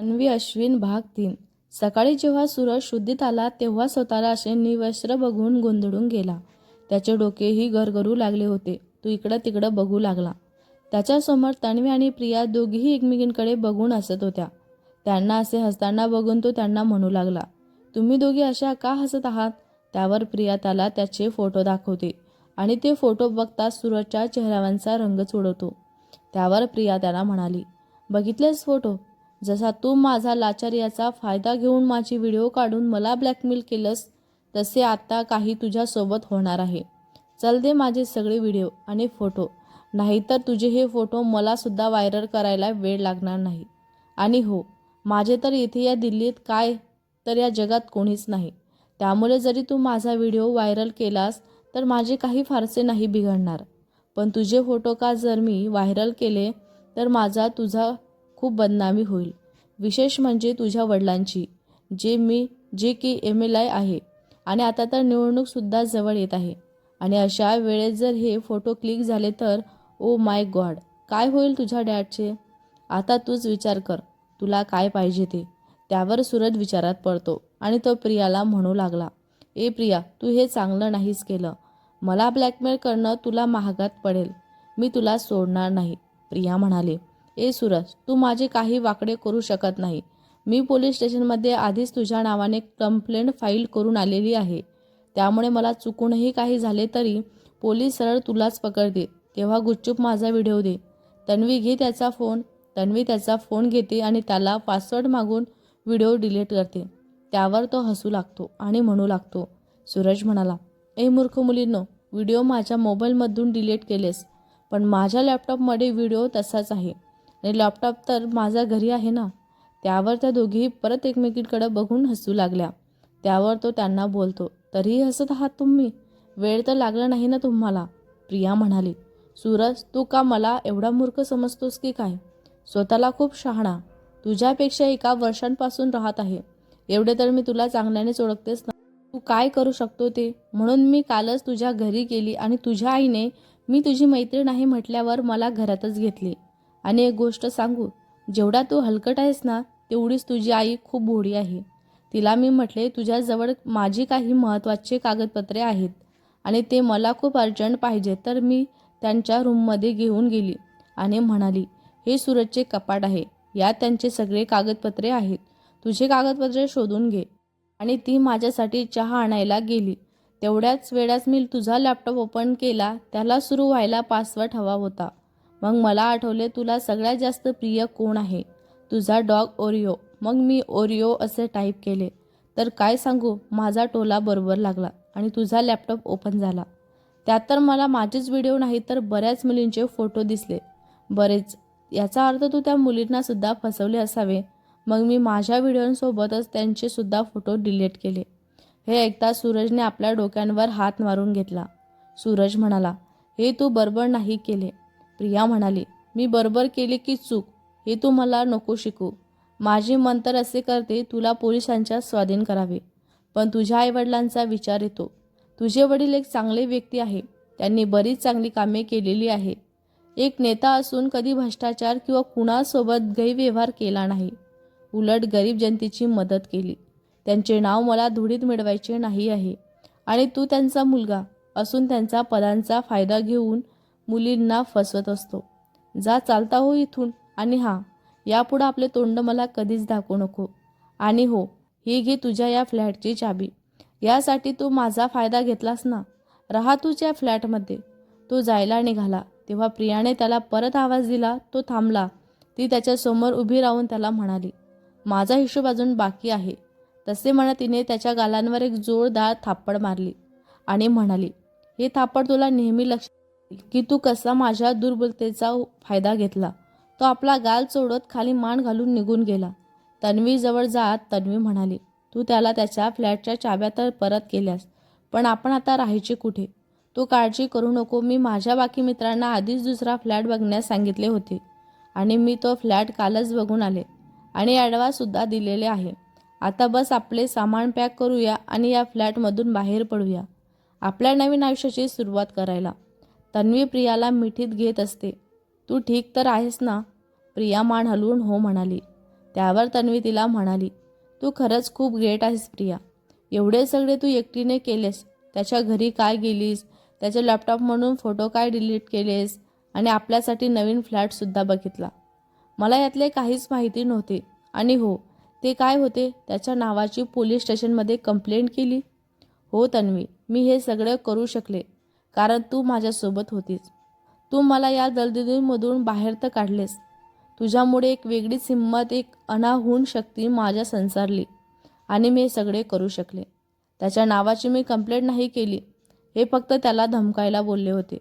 अन्वी अश्विन भाग तीन. सकाळी जेव्हा सूरज शुद्धीत आला तेव्हा स्वतःला असे निवस्त्र बघून गोंधळून गेला. त्याचे डोकेही गरगरू लागले होते. तो इकडं तिकडं बघू लागला. त्याच्यासमोर तन्वी आणि प्रिया दोघीही एकमेकींकडे बघून हसत होत्या. त्यांना असे हसताना बघून तो त्यांना म्हणू लागला तुम्ही दोघी अशा का हसत आहात? त्यावर प्रिया त्याला त्याचे फोटो दाखवते आणि ते फोटो बघता सूरजच्या चेहऱ्यावरचा रंगच उडवतो त्यावर प्रिया त्याला म्हणाली बघितलेस फोटो? जसा तू माझा लाचार्याचा फायदा घेऊन माझी व्हिडिओ काढून मला ब्लॅकमेल केलंस तसे आता काही तुझ्यासोबत होणार आहे. चल दे माझे सगळे व्हिडिओ आणि फोटो. नाहीतर तुझे हे फोटो मलासुद्धा व्हायरल करायला वेळ लागणार नाही. आणि हो माझे तर इथे या दिल्लीत काय तर या जगात कोणीच नाही. त्यामुळे जरी तू माझा व्हिडिओ व्हायरल केलास तर माझे काही फारसे नाही बिघडणार. पण तुझे फोटो का जर मी व्हायरल केले तर माझा तुझा खूप बदनामी होईल. विशेष म्हणजे तुझ्या वडिलांची जे मी जे की एम एल आय आहे. आणि आता तर निवडणूकसुद्धा जवळ येत आहे. आणि अशा वेळेत जर हे फोटो क्लिक झाले तर ओ माय गॉड काय होईल तुझ्या डॅडचे? आता तूच विचार कर तुला काय पाहिजे ते? त्यावर सूरज विचारात पडतो आणि तो प्रियाला म्हणू लागला ए प्रिया तू हे चांगलं नाहीच केलं. मला ब्लॅकमेल करणं तुला महागात पडेल. मी तुला सोडणार नाही. प्रिया म्हणाली. ए सूरज तू माझे काही वाकडे करू शकत नाही. मी पोलीस स्टेशनमध्ये आधीच तुझ्या नावाने कंप्लेंट फाईल करून आलेली आहे. त्यामुळे मला चुकूनही काही झाले तरी पोलीस सरळ तुलाच पकडते तेव्हा गुच्चूप माझा व्हिडिओ दे. तन्वी घे त्याचा फोन. तन्वी त्याचा फोन घेते आणि त्याला पासवर्ड मागून व्हिडिओ डिलीट करते. त्यावर तो हसू लागतो आणि म्हणू लागतो. सूरज म्हणाला ए मूर्ख मुलींनो व्हिडिओ माझ्या मोबाईलमधून डिलीट केलेस पण माझ्या लॅपटॉपमध्ये व्हिडिओ तसाच आहे. आणि लॅपटॉप तर माझा घरी आहे ना त्यावर त्या दोघीही परत एकमेकींकडे बघून हसू लागल्या. त्यावर तो त्यांना बोलतो तरीही हसत आहात तुम्ही? वेळ तर लागला नाही ना तुम्हाला? प्रिया म्हणाली सूरज तू का मला एवढा मूर्ख समजतोस की काय? स्वतःला खूप शहाणा. तुझ्यापेक्षा एका वर्षांपासून राहत आहे. एवढे तर मी तुला चांगल्यानेच ओळखतेस ना. तू काय करू शकतो ते? म्हणून मी कालच तुझ्या घरी गेली आणि तुझ्या आईने मी तुझी मैत्रीण आहे म्हटल्यावर मला घरातच घेतली. आणि एक गोष्ट सांगू. जेवढा तू हलकट आहेस ना तेवढीच तुझी आई खूप भोळी आहे. तिला मी म्हटले तुझ्याजवळ माझी काही महत्त्वाचे कागदपत्रे आहेत आणि ते मला खूप अर्जंट पाहिजे. तर मी त्यांच्या रूममध्ये घेऊन गेली आणि म्हणाली हे सूरजचे कपाट आहे. यात त्यांचे सगळे कागदपत्रे आहेत. तुझे कागदपत्रे शोधून घे. आणि ती माझ्यासाठी चहा आणायला गेली. तेवढ्याच वेळाच मी तुझा लॅपटॉप ओपन केला. त्याला सुरू व्हायला पासवर्ड हवा होता. मग मला आठवले तुला सगळ्यात जास्त प्रिय कोण आहे? तुझा डॉग ओरिओ. मग मी ओरिओ असे टाईप केले. तर काय सांगू? माझा टोला बरोबर लागला आणि तुझा लॅपटॉप ओपन झाला. त्यात तर मला माझेच व्हिडिओ नाही तर बऱ्याच मुलींचे फोटो दिसले. बरेच. याचा अर्थ तू त्या मुलींनासुद्धा फसवले असावे. मग मी माझ्या व्हिडिओंसोबतच त्यांचेसुद्धा फोटो डिलीट केले. हे ऐकता सूरजने आपल्या डोक्यांवर हात मारून घेतला. सूरज म्हणाला हे तू बरोबर नाही केले. प्रिया म्हणाली मी बरोबर केले की चूक? हे तू मला नको शिकू. माझे मन तर असे करते तुला पोलिसांच्या स्वाधीन करावे. पण तुझ्या आईवडिलांचा विचार येतो. तुझे वडील एक चांगले व्यक्ती आहे. त्यांनी बरीच चांगली कामे केलेली आहे. एक नेता असून कधी भ्रष्टाचार किंवा कुणासोबत गैरव्यवहार केला नाही. उलट गरीब जनतेची मदत केली. त्यांचे नाव मला धुडीत मिळवायचे नाही आहे. आणि तू त्यांचा मुलगा असून त्यांचा पदांचा फायदा घेऊन मुलींना फसवत असतो. जा चालता हो इथून आणि हां यापुढं आपले तोंड मला कधीच दाखवू नको. आणि हो ही घे तुझ्या या फ्लॅटची चाबी. यासाठी तू माझा फायदा घेतलास ना? राहा तुझ्या फ्लॅटमध्ये. तो जायला निघाला तेव्हा प्रियाने त्याला परत आवाज दिला तो थांबला. ती त्याच्यासमोर उभी राहून त्याला म्हणाली माझा हिशोब अजून बाकी आहे. तसे म्हणत तिने त्याच्या गालांवर एक जोरदार थापड मारली आणि म्हणाली हे थापड तुला नेहमी लक्ष की तू कसा माझ्या दुर्बलतेचा फायदा घेतला? तो आपला गाल चोडत खाली मान घालून निघून गेला. तन्वीजवळ जात तन्वी म्हणाली तू त्याला त्याच्या फ्लॅटच्या चाव्या तर परत केल्यास पण आपण आता राहायचे कुठे? तू काळजी करू नको. मी माझ्या बाकी मित्रांना आधीच दुसरा फ्लॅट बघण्यास सांगितले होते आणि मी तो फ्लॅट कालच बघून आले आणि ॲडवासुद्धा दिलेले आहे. आता बस आपले सामान पॅक करूया आणि या फ्लॅटमधून बाहेर पडूया. आपल्या नवीन आयुष्याची सुरुवात करायला. तन्वी प्रियाला मिठीत घेत असते. तू ठीक तर आहेस ना? प्रिया मान हलवून हो म्हणाली. त्यावर तन्वी तिला म्हणाली तू खरंच खूप ग्रेट आहेस प्रिया. एवढे सगळे तू एकटीने केलेस. त्याच्या घरी काय गेलीस? त्याच्या लॅपटॉप म्हणून फोटो काय डिलीट केलेस? आणि आपल्यासाठी नवीन फ्लॅटसुद्धा बघितला. मला यातले काहीच माहिती नव्हते. आणि हो ते काय होते? त्याच्या नावाची पोलीस स्टेशनमध्ये कंप्लेंट केली? हो तन्वी. मी हे सगळं करू शकले. कारण तू माझ्यासोबत होतीस. तू मला या दलदलीमधून बाहेर तर काढलेस. तुझ्यामुळे एक वेगळीच हिंमत एक अनाहून शक्ती माझ्या संसारली आणि मी हे सगळे करू शकले. त्याच्या नावाची मी कंप्लेंट नाही केली. हे फक्त त्याला धमकायला बोलले होते.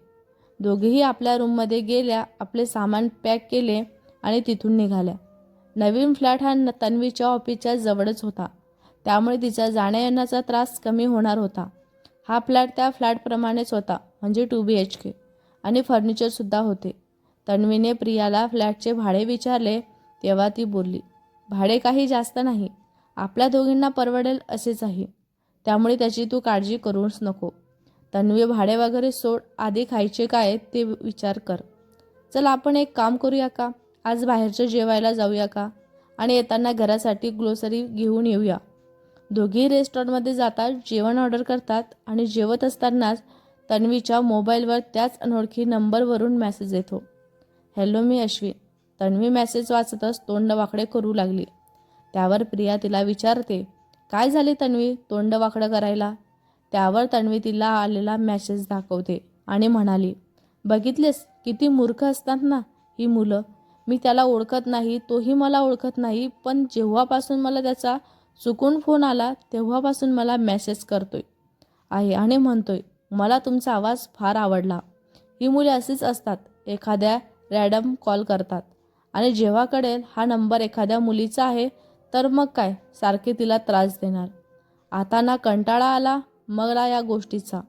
दोघेही आपल्या रूममध्ये गेल्या आपले सामान पॅक केले आणि तिथून निघाल्या. नवीन फ्लॅट हा न- तन्वीच्या ऑफिसच्या जवळच होता. त्यामुळे तिचा जाण्या येण्याचा त्रास कमी होणार होता. हा फ्लॅट त्या फ्लॅटप्रमाणेच होता म्हणजे टू बी एच के. आणि फर्निचरसुद्धा होते. तन्वीने प्रियाला फ्लॅटचे भाडे विचारले तेव्हा ती बोलली भाडे काही जास्त नाही. आपल्या दोघींना परवडेल असेच आहे त्यामुळे त्याची तू काळजी करूच नको. तन्वी भाडे वगैरे सोड आधी खायचे काय ते विचार कर. चल आपण एक काम करूया का? आज बाहेरचं जेवायला जाऊया का? आणि येताना घरासाठी ग्लोसरी घेऊन येऊया. दोघी रेस्टॉरंटमध्ये जातात जेवण ऑर्डर करतात आणि जेवत असतानाच तन्वीच्या मोबाईलवर त्याच अनोळखी नंबरवरून मेसेज येतो. हॅलो मी अश्विन. तन्वी मेसेज वाचतच तोंड वाकडे करू लागली. त्यावर प्रिया तिला विचारते काय झाले तन्वी? तोंड वाकडं करायला? त्यावर तन्वी तिला आलेला मेसेज दाखवते आणि म्हणाली बघितलेस? किती मूर्ख असतात ना ही मुलं. मी त्याला ओळखत नाही तोही मला ओळखत नाही पण जेव्हापासून मला त्याचा चुकून फोन आला तेव्हापासून मला मेसेज करतोय. आहे आणि म्हणतोय मला तुमचा आवाज फार आवडला. ही मुले अशीच असतात एखाद्या रॅडम कॉल करतात. आणि जेव्हा कळेल हा नंबर एखाद्या मुलीचा आहे तर मग काय? सारखे तिला त्रास देणार. आता ना कंटाळा आला मला या गोष्टीचा.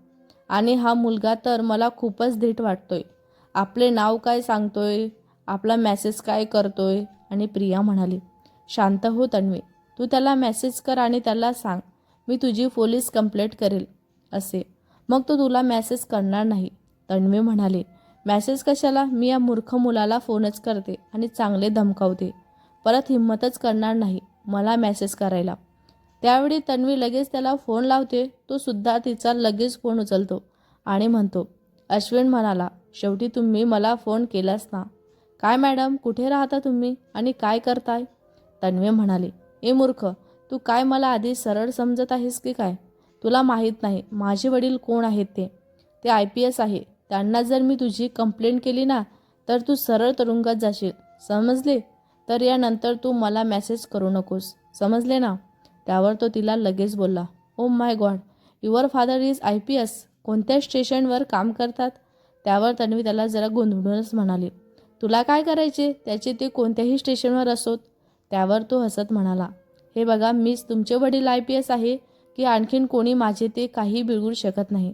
आणि हा मुलगा तर मला खूपच धीट वाटतोय. आपले नाव काय सांगतोय? आपला मेसेज काय करतोय? आणि प्रिया म्हणाली शांत हो तन्वी. तू त्याला मेसेज कर आणि त्याला सांग मी तुझी पोलीस कंप्लेंट करेल असे. मग तो तुला मेसेज करणार नाही. तन्वी म्हणाली मेसेज कशाला? मी या मूर्ख मुलाला फोनच करते आणि चांगले धमकावते. परत हिंमतच करणार नाही मला मेसेज करायला. त्यावेळी तन्वी लगेच त्याला फोन लावते तो सुद्धा तिचा लगेच फोन उचलतो आणि म्हणतो अश्विन म्हणाला शेवटी तुम्ही मला फोन केलास ना? काय मॅडम कुठे राहता तुम्ही? आणि काय करताय? तन्वी म्हणाली ए मूर्ख तू काय मला आधी सरळ समजत आहेस की काय? तुला माहीत नाही माझे वडील कोण आहेत ते? ते आय पी एस आहे. त्यांना जर मी तुझी कंप्लेंट केली ना तर तू सरळ तुरुंगात जाशील. समजले? तर यानंतर तू मला मेसेज करू नकोस. समजले ना? त्यावर तो तिला लगेच बोलला. ओ my god your father is I P S? कोणत्या स्टेशनवर काम करतात? त्यावर तन्वी त्याला जरा गोंधळूनच म्हणाली. तुला काय करायचे? त्याचे ते कोणत्याही स्टेशनवर असोत. त्यावर तो हसत म्हणाला हे बघा मीच तुमचे वडील आय पी एस आहे की आणखीन कोणी माझे ते काही बिघडू शकत नाही.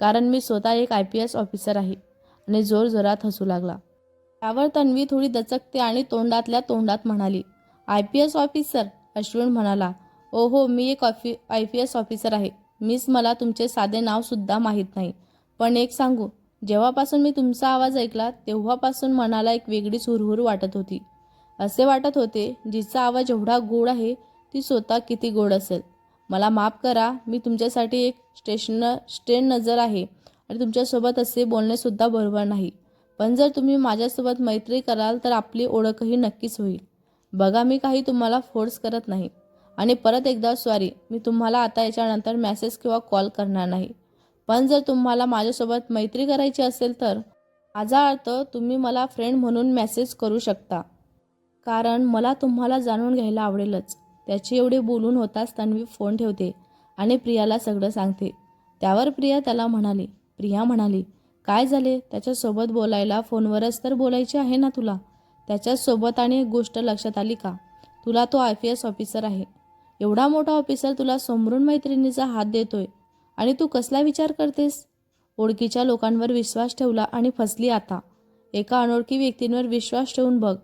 कारण मी स्वतः एक आय पी एस ऑफिसर आहे. आणि जोर जोरात हसू लागला. त्यावर तन्वी थोडी दचकते आणि तोंडातल्या तोंडात म्हणाली I P S officer? Ashwin म्हणाला ओ हो मी एक ऑफि आय पी एस ऑफिसर आहे. मीच मला तुमचे साधे नावसुद्धा माहीत नाही. पण एक सांगू जेव्हापासून मी तुमचा आवाज ऐकला तेव्हापासून मनाला एक वेगळीच हुरहुर वाटत होती. असे वाटत होते जिचा आवाज एवढा गोड आहे ती स्वतः किती गोड असेल. मला माफ करा मी तुमच्यासाठी एक स्टेशन स्टेन नजर आहे आणि तुमच्यासोबत असे बोलणेसुद्धा बरोबर नाही. पण जर तुम्ही माझ्यासोबत मैत्री कराल तर आपली ओळखही नक्कीच होईल. बघा मी काही तुम्हाला फोर्स करत नाही. आणि परत एकदा सॉरी मी तुम्हाला आता याच्यानंतर मेसेज किंवा कॉल करणार नाही. पण जर तुम्हाला माझ्यासोबत मैत्री करायची असेल तर माझा अर्थ तुम्ही मला फ्रेंड म्हणून मेसेज करू शकता. कारण मला तुम्हाला जाणून घ्यायला आवडेलच. त्याची एवढे बोलून होताच तन्वी फोन ठेवते आणि प्रियाला सगळं सांगते. त्यावर प्रिया त्याला म्हणाली प्रिया म्हणाली काय झाले? त्याच्यासोबत बोलायला फोनवरच तर बोलायचे आहे ना तुला? त्याच्यासोबत आणि एक गोष्ट लक्षात आली का? तुला तो आय पी एस ऑफिसर आहे. एवढा मोठा ऑफिसर तुला समरून मैत्रिणीचा हात देतोय. आणि तू कसला विचार करतेस? ओळखीच्या लोकांवर विश्वास ठेवला आणि फसली आता. एका अनोळखी व्यक्तींवर विश्वास ठेवून बघ.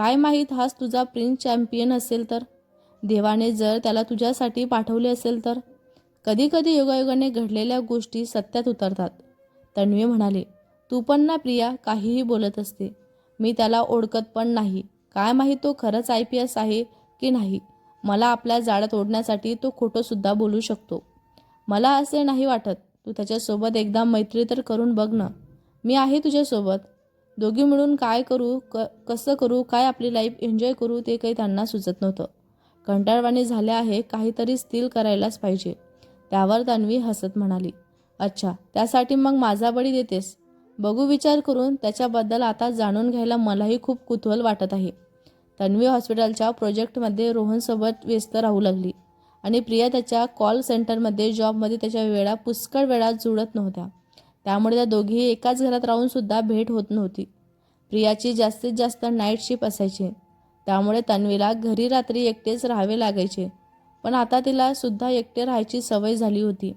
काय माहीत हाच तुझा प्रिन्स चॅम्पियन असेल तर? देवाने जर त्याला तुझ्यासाठी पाठवले असेल तर? कधीकधी योगायोगाने घडलेल्या गोष्टी सत्यात उतरतात. तन्वी म्हणाले तू पण ना प्रिया काहीही बोलत असते. मी त्याला ओळखत पण नाही. काय माहीत तो खरंच आय पी एस आहे की नाही? मला आपल्या जाळ्यात ओढण्यासाठी तो खोटंसुद्धा बोलू शकतो. मला असे नाही वाटत. तू त्याच्यासोबत एकदा मैत्री तर करून बघ ना. मी आहे तुझ्यासोबत. दोघी मिळून काय करू क कसं करू काय आपली लाईफ एन्जॉय करू ते काही त्यांना सुचत नव्हतं. कंटाळवाणी झाले आहे काहीतरी स्थिर करायलाच पाहिजे. त्यावर तन्वी हसत म्हणाली अच्छा त्यासाठी मग माझा बळी देतेस. बघू विचार करून त्याच्याबद्दल आता जाणून घ्यायला मलाही खूप कुतूहल वाटत आहे. तन्वी हॉस्पिटलच्या प्रोजेक्टमध्ये रोहनसोबत व्यस्त राहू लागली आणि प्रिया त्याच्या कॉल सेंटरमध्ये जॉबमध्ये त्याच्या वेळा पुष्कळ वेळा जुळत नव्हत्या. त्यामुळे त्या दोघीही एकाच घरात राहून सुद्धा भेट होत नव्हती. प्रियाची जास्तीत जास्त नाईट शिफ्ट असायची. त्यामुळे तन्वीला घरी रात्री एकटेच राहावे लागायचे. पण आता तिला सुद्धा एकटे राहायची सवय झाली होती.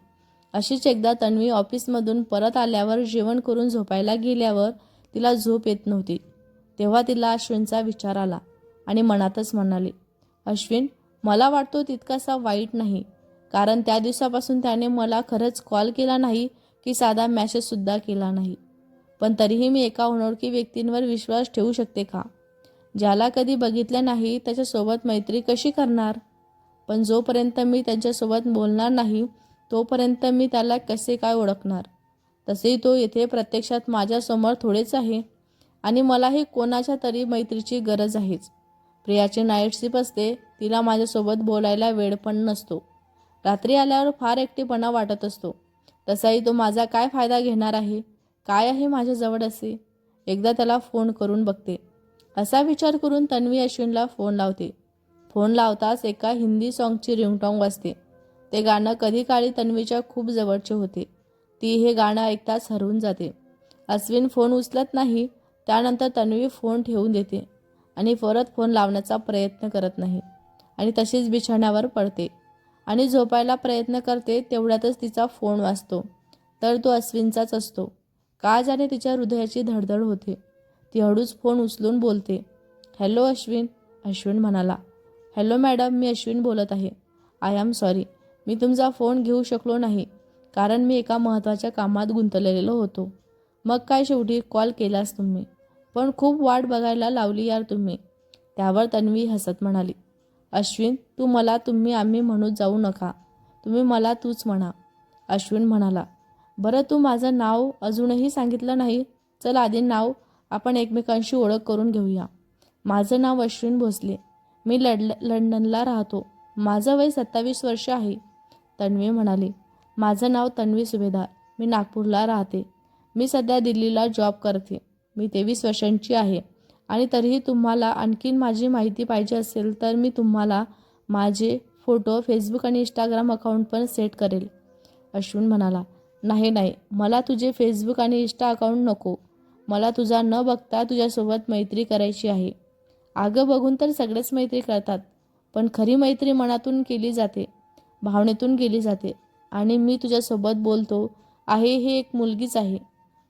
अशीच एकदा तन्वी ऑफिसमधून परत आल्यावर जेवण करून झोपायला गेल्यावर तिला झोप येत नव्हती. तेव्हा तिला अश्विनचा विचार आला आणि मनातच म्हणाली अश्विन मला वाटतो तितकासा वाईट नाही. कारण त्या दिवसापासून त्याने मला खरंच कॉल केला नाही की साधा मॅसेजसुद्धा केला नाही. पण तरीही मी एका अनोळखी व्यक्तींवर विश्वास ठेवू शकते का? ज्याला कधी बघितलं नाही त्याच्यासोबत मैत्री कशी करणार? पण जोपर्यंत मी त्यांच्यासोबत बोलणार नाही तोपर्यंत मी त्याला कसे काय ओळखणार? तसेही तो येथे प्रत्यक्षात माझ्यासमोर थोडेच आहे आणि मलाही कोणाच्या तरी मैत्रीची गरज आहेच. प्रियाची नाईटशिप असते तिला माझ्यासोबत बोलायला वेळ पण नसतो. रात्री आल्यावर फार एकटेपणा वाटत असतो. तसाही तो माझा काय फायदा घेणार आहे? काय आहे माझ्याजवळ असे? एकदा त्याला फोन करून बघते. असा विचार करून तन्वी अश्विनला फोन लावते. फोन लावताच एका हिंदी सॉन्गची रिंगटॉंग वाजते. ते गाणं कधी काळी तन्वीच्या खूप जवळचे होते. ती हे गाणं ऐकताच हरवून जाते. अश्विन फोन उचलत नाही त्यानंतर तन्वी फोन ठेवून देते आणि परत फोन लावण्याचा प्रयत्न करत नाही आणि तशीच बिछाण्यावर पडते. आणि झोपायला प्रयत्न करते तेवढ्यातच तिचा फोन वाजतो. तर तो अश्विनचाच असतो. का जाणे तिच्या हृदयाची धडधड होते. ती हळूच फोन उचलून बोलते. हॅलो अश्विन. अश्विन म्हणाला. हॅलो मॅडम मी अश्विन बोलत आहे. I am sorry. मी तुमचा फोन घेऊ शकलो नाही कारण मी एका महत्त्वाच्या कामात गुंतलेलो होतो. मग काय शेवटी कॉल केलास तुम्ही? पण खूप वाट बघायला लावली यार तुम्ही. त्यावर तन्वी हसत म्हणाली. अश्विन तू मला तुम्ही आम्ही म्हणू जाऊ नका. तुम्ही मला तूच म्हणा. अश्विन म्हणाला बरं तू माझं नाव अजूनही सांगितलं नाही. चल आधी नाव आपण एकमेकांशी ओळख करून घेऊया. माझं नाव अश्विन भोसले. मी लड लंडनला राहतो. माझं वय सत्तावीस वर्ष आहे. तन्वी म्हणाली माझं नाव तन्वी सुभेदार. मी नागपूरला राहते. मी सध्या दिल्लीला जॉब करते. मी तेवीस वर्षांची आहे. आणि तरीही तुम्हाला आणखीन माझी माहिती पाहिजे असेल तर मी तुम्हाला माझे फोटो फेसबुक आणि इंस्टाग्राम अकाउंट पण सेट करेल. अश्विन म्हणाला नाही नाही मला तुझे फेसबुक आणि इंस्टा अकाउंट नको. मला तुझा न बघता तुझ्यासोबत मैत्री करायची आहे. आगं बघून तर सगळेच मैत्री करतात पण खरी मैत्री मनातून केली जाते भावनेतून केली जाते आणि मी तुझ्यासोबत बोलतो आहे हे एक मुलगीच आहे.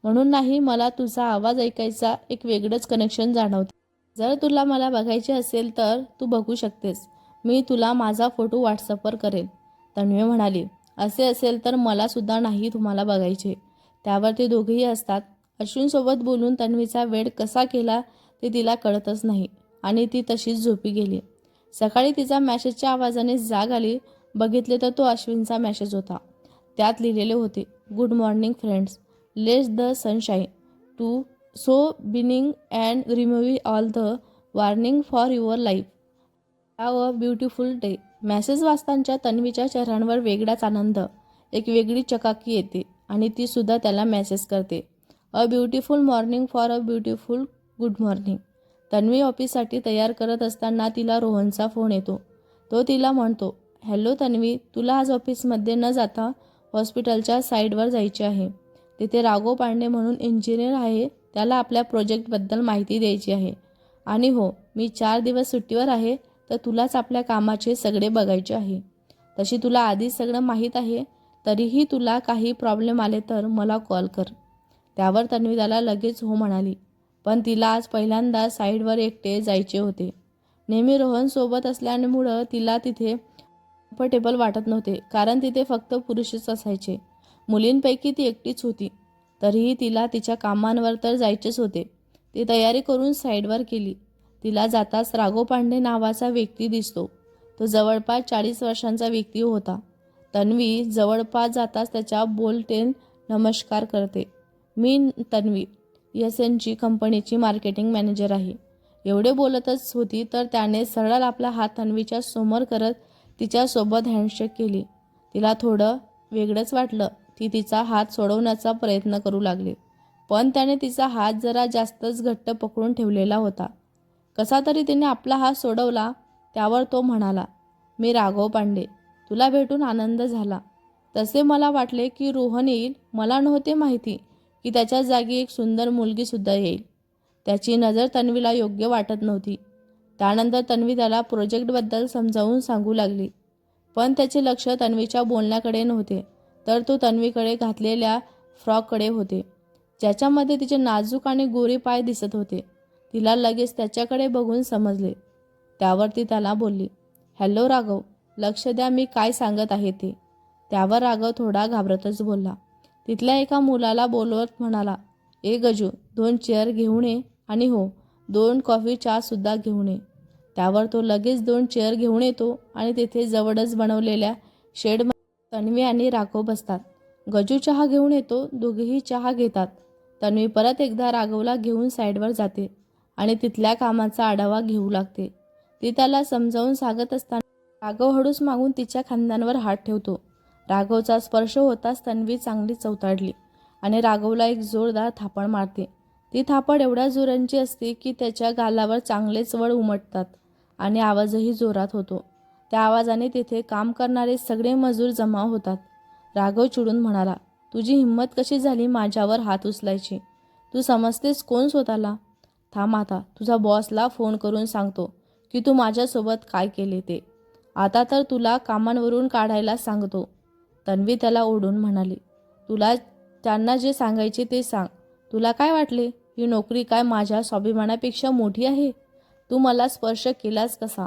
म्हणून नाही मला तुझा आवाज ऐकायचा एक वेगळंच कनेक्शन जाणवते. जर तुला मला बघायचे असेल तर तू बघू शकतेस. मी तुला माझा फोटो व्हॉट्सअपवर करेल तन्वी म्हणाली असे असेल तर मला सुद्धा नाही तुम्हाला बघायचे. त्यावर ते दोघेही असतात अश्विनसोबत बोलून तन्वीचा वेळ कसा केला ते तिला कळतच नाही आणि ती तशीच झोपी गेली. सकाळी तिचा मॅसेजच्या आवाजाने जाग आली. बघितले तर तो अश्विनचा मॅसेज होता. त्यात लिहिलेले होते good morning friends let's the sunshine to so beaming and remove all the warning for your life have a beautiful day message वाचतांच्या तन्वीच्या चेहऱ्यांवर वेगळाच आनंद. एक वेगळी चकाकी येते आणि ती सुद्धा त्याला मेसेज करते. A beautiful morning for a beautiful good morning Tanvi ऑफिससाठी तयार करत असताना तिला रोहनचा फोन येतो. तो तिला म्हणतो हॅलो तन्वी तुला आज ऑफिसमध्ये न जाता हॉस्पिटलच्या साईडवर जायचे आहे. तिथे राघव पांडे म्हणून इंजिनियर आहे त्याला आपल्या प्रोजेक्टबद्दल माहिती द्यायची आहे. आणि हो मी चार दिवस सुट्टीवर आहे तर तुलाच आपल्या कामाचे सगळे बघायचे आहे. तशी तुला आधीच सगळं माहीत आहे तरीही तुला काही प्रॉब्लेम आले तर मला कॉल कर. त्यावर तन्वी त्याला लगेच हो म्हणाली. पण तिला आज पहिल्यांदा साईडवर एकटे जायचे होते. नेहमी रोहनसोबत असल्यामुळं तिला तिथे कम्फर्टेबल वाटत नव्हते कारण तिथे फक्त पुरुषच असायचे. मुलींपैकी ती एकटीच होती. तरीही तिला तिच्या कामांवर तर जायचेच होते. ती तयारी करून साईडवर केली. तिला जाताच राघव पांडे नावाचा व्यक्ती दिसतो. तो जवळपास चाळीस वर्षांचा व्यक्ती होता. तन्वी जवळपास जाताच त्याच्या बोलटेन नमस्कार करते. मी तन्वी एस एनची कंपनीची मार्केटिंग मॅनेजर आहे. एवढे बोलतच होती तर त्याने सरळ आपला हात तन्वीच्या समोर करत तिच्यासोबत हँडशेक केली. तिला थोडं वेगळंच वाटलं. ती तिचा हात सोडवण्याचा प्रयत्न करू लागली. पण त्याने तिचा हात जरा जास्तच घट्ट पकडून ठेवलेला होता. कसा तरी तिने आपला हात सोडवला त्यावर तो म्हणाला मी राघव पांडे तुला भेटून आनंद झाला. तसे मला वाटले की रोहन येईल मला नव्हते माहिती की त्याच्या जागी एक सुंदर मुलगीसुद्धा येईल. त्याची नजर तन्वीला योग्य वाटत नव्हती. त्यानंतर तन्वी त्याला प्रोजेक्टबद्दल समजावून सांगू लागली. पण त्याचे लक्ष तन्वीच्या बोलण्याकडे नव्हते. तर तो तन्वीकडे घातलेल्या फ्रॉककडे होते. ज्याच्यामध्ये तिचे नाजूक आणि गोरे पाय दिसत होते. तिला लगेच त्याच्याकडे बघून समजले. त्यावर ती त्याला बोलली हॅलो राघव लक्ष द्या मी काय सांगत आहे ते. त्यावर राघव थोडा घाबरतच बोलला. तिथल्या एका मुलाला बोलवत म्हणाला ए गजू दोन चेअर घेऊन ये आणि हो दोन कॉफी चहासुद्धा घेऊन ये. त्यावर तो लगेच दोन चेअर घेऊन येतो आणि तिथे जवळच बनवलेल्या शेड तन्वी आणि राघव बसतात. गजू चहा घेऊन येतो दोघेही चहा घेतात. तन्वी परत एकदा राघवला घेऊन साईडवर जाते आणि तिथल्या कामाचा आढावा घेऊ लागते. ती त्याला समजावून सांगत असताना राघव हळूच मागून तिच्या खांद्यांवर हात ठेवतो. राघवचा स्पर्श होताच तन्वी चांगली चौताडली आणि राघवला एक जोरदार थापड मारते. ती थापड एवढ्या जोरांची असते की त्याच्या गालावर चांगलेच वळ उमटतात आणि आवाजही जोरात होतो. त्या आवाजाने तेथे काम करणारे सगळे मजूर जमा होतात. राघव चिडून म्हणाला तुझी हिंमत कशी झाली माझ्यावर हात उचलायची? तू समजतेस कोण स्वतःला? थांब आता तुझा बॉसला फोन करून सांगतो की तू माझ्यासोबत काय केले ते. आता तर तुला कामांवरून काढायला सांगतो. तन्वी त्याला ओढून म्हणाली तुला त्यांना जे सांगायचे ते सांग. तुला काय वाटले? ही नोकरी काय माझ्या स्वाभिमानापेक्षा मोठी आहे? तू मला स्पर्श केलास कसा?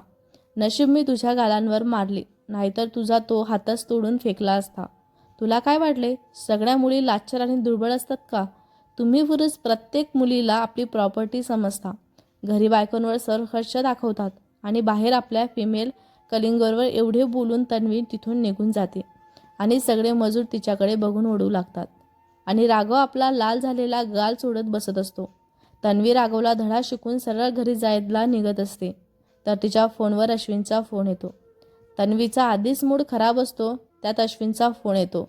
नशीब मी तुझ्या गालांवर मारली नाहीतर तुझा तो हातच तोडून फेकला असता. तुला काय वाटले? सगळ्या मुली लाच्छर आणि दुर्बळ असतात का? तुम्ही पुरुष प्रत्येक मुलीला आपली प्रॉपर्टी समजता. घरी बायकोंवर सरहर्ष दाखवतात आणि बाहेर आपल्या फिमेल कलिंगरवर एवढे बोलून तन्वी तिथून निघून जाते आणि सगळे मजूर तिच्याकडे बघून ओढू लागतात. आणि राघव आपला लाल झालेला गाल सोडत बसत असतो. तन्वी राघवला धडा शिकून सरळ घरी जायला निघत असते. तर तिच्या फोनवर अश्विनचा फोन येतो. तन्वीचा आधीच मूड खराब असतो त्यात अश्विनचा फोन येतो.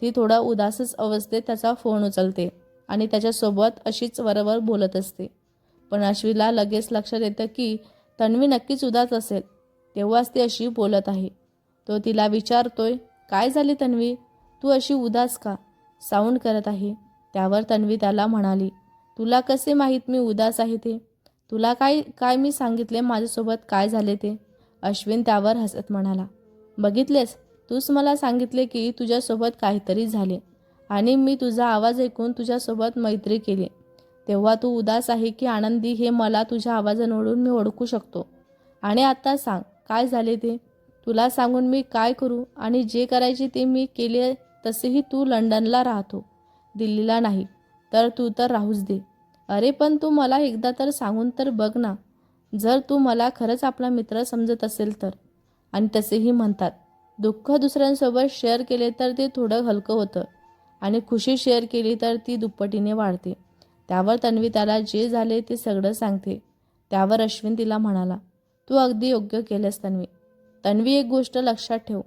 ती थोडा उदासच अवस्थेत त्याचा फोन उचलते आणि त्याच्यासोबत अशीच वरवर बोलत असते. पण अश्विला लगेच लक्षात येतं की तन्वी नक्कीच उदास असेल. तेव्हाच ती अशी बोलत आहे. तो तिला विचारतोय काय झाले तन्वी? तू अशी उदास का? साऊंड करत आहे. त्यावर तन्वी त्याला म्हणाली तुला कसे माहीत मी उदास आहे ते? तुला काय काय मी सांगितले? माझ्यासोबत काय झाले ते? अश्विन त्यावर हसत म्हणाला. बघितलेस? तूच मला सांगितले की तुझ्यासोबत काहीतरी झाले. आणि मी तुझा आवाज ऐकून तुझ्यासोबत मैत्री केली. तेव्हा तू उदास आहे की आनंदी हे मला तुझ्या आवाजानवडून मी ओळखू शकतो. आणि आता सांग काय झाले ते? तुला सांगून मी काय करू? आणि जे करायचे ते मी केले तसेही तू लंडनला राहतो. दिल्लीला नाही. तर तू तर राहूच दे. अरे पण तू मला एकदा तर सांगून तर बघ ना. जर तू मला खरंच आपला मित्र समजत असेल तर. आणि तसेही म्हणतात. दुःख दुसऱ्यांसोबत शेअर केले तर ते थोडं हलकं होतं. आणि खुशी शेअर केली तर ती दुप्पटीने वाढते. त्यावर तन्वी त्याला जे झाले ते सगळं सांगते. त्यावर अश्विन तिला म्हणाला तू अगदी योग्य केलंस तन्वी. तन्वी एक गोष्ट लक्षात ठेव.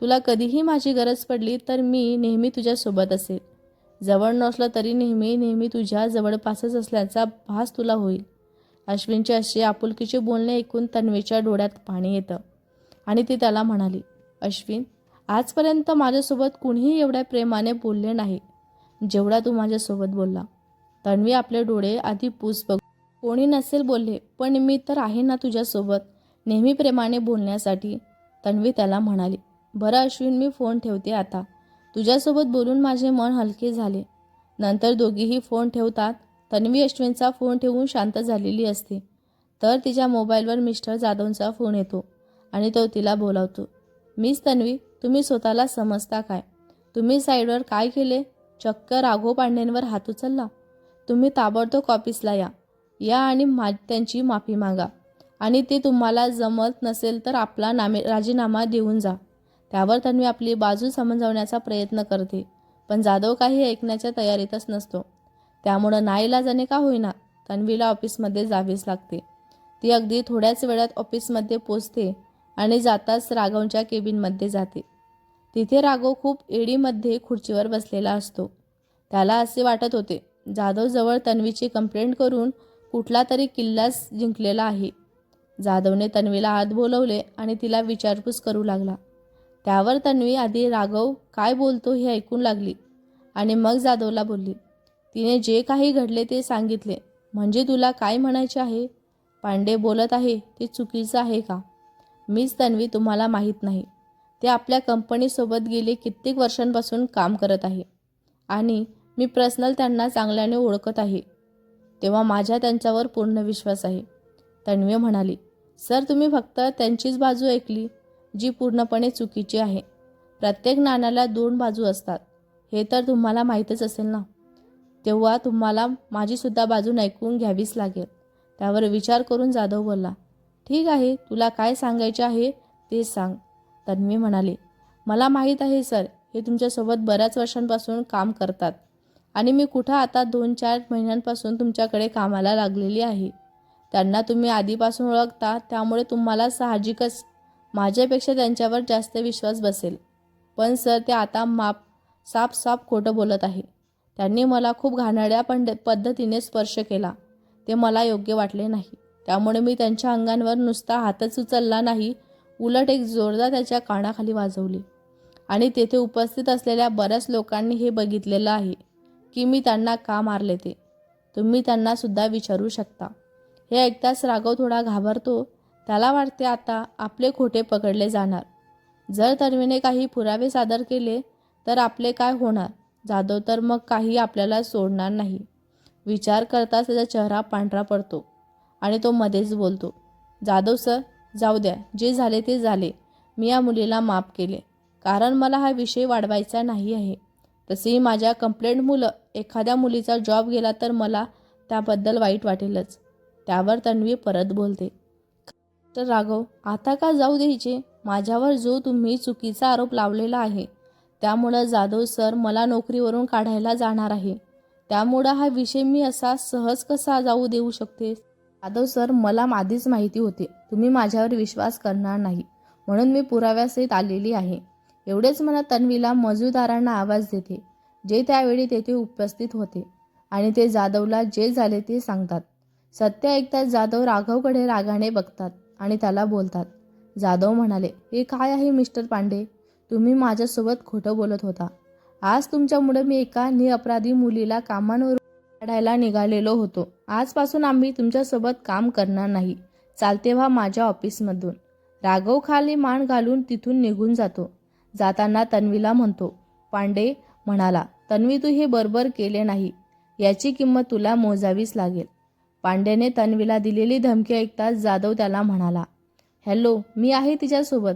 तुला कधीही माझी गरज पडली तर मी नेहमी तुझ्यासोबत असेल. जवळ नसलं तरी नेहमी नेहमी तुझ्या जवळपासच असल्याचा भास तुला होईल. अश्विनचे असे आपुलकीचे बोलणे ऐकून तन्वीच्या डोळ्यात पाणी येतं. आणि ती त्याला म्हणाली अश्विन आजपर्यंत माझ्यासोबत कुणीही एवढ्या प्रेमाने बोलले नाही. जेवढा तू माझ्यासोबत बोलला. तन्वी आपले डोळे आधी पूस बघ कोणी नसेल बोलले पण मी तर आहे ना तुझ्यासोबत नेहमी प्रेमाने बोलण्यासाठी. तन्वी त्याला म्हणाली बरं अश्विन मी फोन ठेवते आता. तुझ्यासोबत बोलून माझे मन हलके झाले. नंतर दोघीही फोन ठेवतात. तन्वी अश्विनचा फोन ठेवून शांत झालेली असते. तर तिच्या मोबाईलवर मिस्टर जाधवचा फोन येतो आणि तो तिला बोलावतो. मिस तन्वी तुम्ही स्वतःला समजता काय? तुम्ही साईडवर काय केले? चक्क राघव पांडेंवर हात उचलला. तुम्ही ताबडतोब ऑफिसला या. या आणि मा त्यांची माफी मागा. आणि ते तुम्हाला जमत नसेल तर आपला नामे राजीनामा देऊन जा. त्यावर तन्वी आपली बाजू समजावण्याचा प्रयत्न करते पण जाधव काही ऐकण्याच्या तयारीतच नसतो. त्यामुळं नाईलाजाने का होईना तन्वीला ऑफिसमध्ये जावीच लागते. ती अगदी थोड्याच वेळात ऑफिसमध्ये पोचते आणि जाताच राघवच्या केबिनमध्ये जाते. तिथे राघव खूप एडीमध्ये खुर्चीवर बसलेला असतो. त्याला असे वाटत होते जाधवजवळ तन्वीची कंप्लेंट करून कुठला तरी किल्लाच जिंकलेला आहे. जाधवने तन्वीला हात बोलवले आणि तिला विचारपूस करू लागला. त्यावर तन्वी आधी राघव काय बोलतो हे ऐकून लागली आणि मग जाधवला बोलली तिने जे काही घडले ते सांगितले. म्हणजे तुला काय म्हणायचे आहे? पांडे बोलत आहे ते चुकीचं आहे का? मीच तन्वी तुम्हाला माहीत नाही. ते आपल्या कंपनीसोबत गेले कित्येक वर्षांपासून काम करत आहे. आणि मी पर्सनल त्यांना चांगल्याने ओळखत आहे. तेव्हा माझ्या त्यांच्यावर पूर्ण विश्वास आहे. तन्वी म्हणाली सर तुम्ही फक्त त्यांचीच बाजू ऐकली. जी पूर्णपणे चुकीची आहे. प्रत्येक नाण्याला दोन बाजू असतात. हे तर तुम्हाला माहीतच असेल ना? तेव्हा तुम्हाला माझीसुद्धा बाजू ऐकून घ्यावीच लागेल. त्यावर विचार करून जाधव बोलला ठीक आहे तुला काय सांगायचे आहे ते सांग. तन्वी म्हणाले मला माहीत आहे सर हे तुमच्यासोबत बऱ्याच वर्षांपासून काम करतात आणि मी कुठं आता दोन चार महिन्यांपासून तुमच्याकडे कामाला लागलेली आहे. त्यांना तुम्ही आधीपासून ओळखता त्यामुळे तुम्हाला साहजिकच माझ्यापेक्षा त्यांच्यावर जास्त विश्वास बसेल. पण सर ते आता माप साफ साफ खोटं बोलत आहे. त्यांनी मला खूप घाणाड्या पंड पद्धतीने स्पर्श केला. ते मला योग्य वाटले नाही. त्यामुळे मी त्यांच्या अंगांवर नुसता हातच उचलला नाही उलट एक जोरदार त्याच्या कानाखाली वाजवली. आणि तेथे उपस्थित असलेल्या बऱ्याच लोकांनी हे बघितलेलं आहे की मी त्यांना का मारले ते. तुम्ही त्यांनासुद्धा विचारू शकता. हे ऐकताच राघव थोडा घाबरतो त्याला वाटते आता आपले खोटे पकडले जाणार. जर तन्वीने काही पुरावे सादर केले तर आपले काय होणार? जाधव तर मग काही आपल्याला सोडणार नाही. विचार करताच त्याचा चेहरा पांढरा पडतो आणि तो मध्येच बोलतो जाधव सर जाऊ द्या. जे झाले ते झाले. मी या मुलीला माफ केले. कारण मला हा विषय वाढवायचा नाही आहे. तसेही माझ्या कंप्लेंट मुलं एखाद्या मुलीचा जॉब गेला तर मला त्याबद्दल वाईट वाटेलच. त्यावर तन्वी परत बोलते तर राघव आता का जाऊ द्यायचे? माझ्यावर जो तुम्ही चुकीचा आरोप लावलेला आहे त्यामुळं जाधव सर मला नोकरीवरून काढायला जाणार आहे. त्यामुळं हा विषय मी असा सहज कसा जाऊ देऊ शकते? जाधव सर मला आधीच माहिती होते तुम्ही माझ्यावर विश्वास करणार नाही म्हणून मी पुराव्यासहित आलेली आहे. एवढेच मला तन्वीला मजूदारांना आवाज देते जे त्यावेळी तेथे उपस्थित होते आणि ते जाधवला जे झाले ते सांगतात. सत्य ऐकताच जाधव राघवकडे रागाने बघतात. आणि त्याला बोलतात जाधव म्हणाले हे काय आहे मिस्टर पांडे? तुम्ही माझ्यासोबत खोटं बोलत होता. आज तुमच्यामुळे मी एका निअपराधी मुलीला कामांवर काढायला निघालेलो होतो. आजपासून आम्ही तुमच्यासोबत काम करणार नाही. चालते व्हा माझ्या ऑफिसमधून. राघव खाली मान घालून तिथून निघून जातो. जाताना तन्वीला म्हणतो पांडे म्हणाला तन्वी तू हे बरोबर केले नाही. याची किंमत तुला मोजावीच लागेल. पांडेने तन्वीला दिलेली धमकी ऐकताच जाधव त्याला म्हणाला हॅलो मी आहे तिच्यासोबत.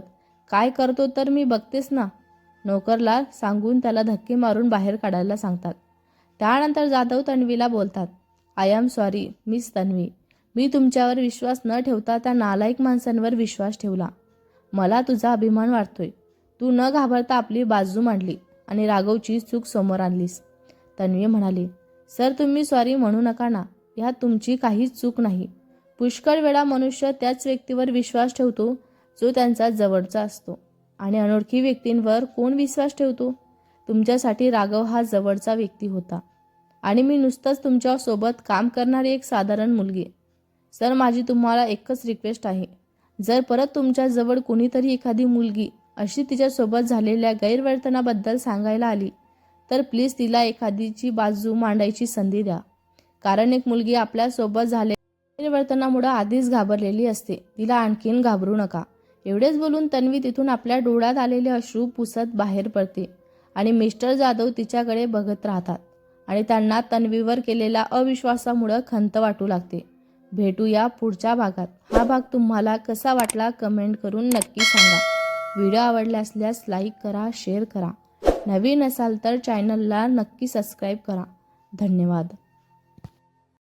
काय करतो तर मी बघतेस ना? नोकरला सांगून त्याला धक्के मारून बाहेर काढायला सांगतात. त्यानंतर जाधव तन्वीला बोलतात I am sorry miss Tanvi. मी तुमच्यावर विश्वास न ठेवता त्या नालायक माणसांवर विश्वास ठेवला. मला तुझा अभिमान वाटतोय तू न घाबरता आपली बाजू मांडली आणि राघवची चूक समोर आणलीस. तन्वी म्हणाली सर तुम्ही सॉरी म्हणू नका ना. ह्यात तुमची काहीच चूक नाही. पुष्कळ वेळा मनुष्य त्याच व्यक्तीवर विश्वास ठेवतो जो त्यांचा जवळचा असतो. आणि अनोळखी व्यक्तींवर कोण विश्वास ठेवतो? तुमच्यासाठी राघव हा जवळचा व्यक्ती होता. आणि मी नुसतंच तुमच्यासोबत काम करणारी एक साधारण मुलगी. सर माझी तुम्हाला एकच रिक्वेस्ट आहे. जर परत तुमच्याजवळ कोणीतरी एखादी मुलगी अशी तिच्यासोबत झालेल्या गैरवर्तनाबद्दल सांगायला आली तर प्लीज तिला एखादीची बाजू मांडायची संधी द्या. कारण एक मुलगी आपल्यासोबत झाले गैरवर्तनामुळं आधीच घाबरलेली असते. तिला आणखीन घाबरू नका. एवढेच बोलून तन्वी तिथून आपल्या डोळ्यात आलेले अश्रू पुसत बाहेर पडते आणि मिस्टर जाधव तिच्याकडे बघत राहतात. आणि त्यांना तन्वीवर केलेल्या अविश्वासामुळं खंत वाटू लागते. भेटूया पुढच्या भागात. हा भाग तुम्हाला कसा वाटला कमेंट करून नक्की सांगा. व्हिडिओ आवडला असल्यास लाईक करा शेअर करा. नवीन असाल तर चॅनलला नक्की सबस्क्राईब करा. धन्यवाद.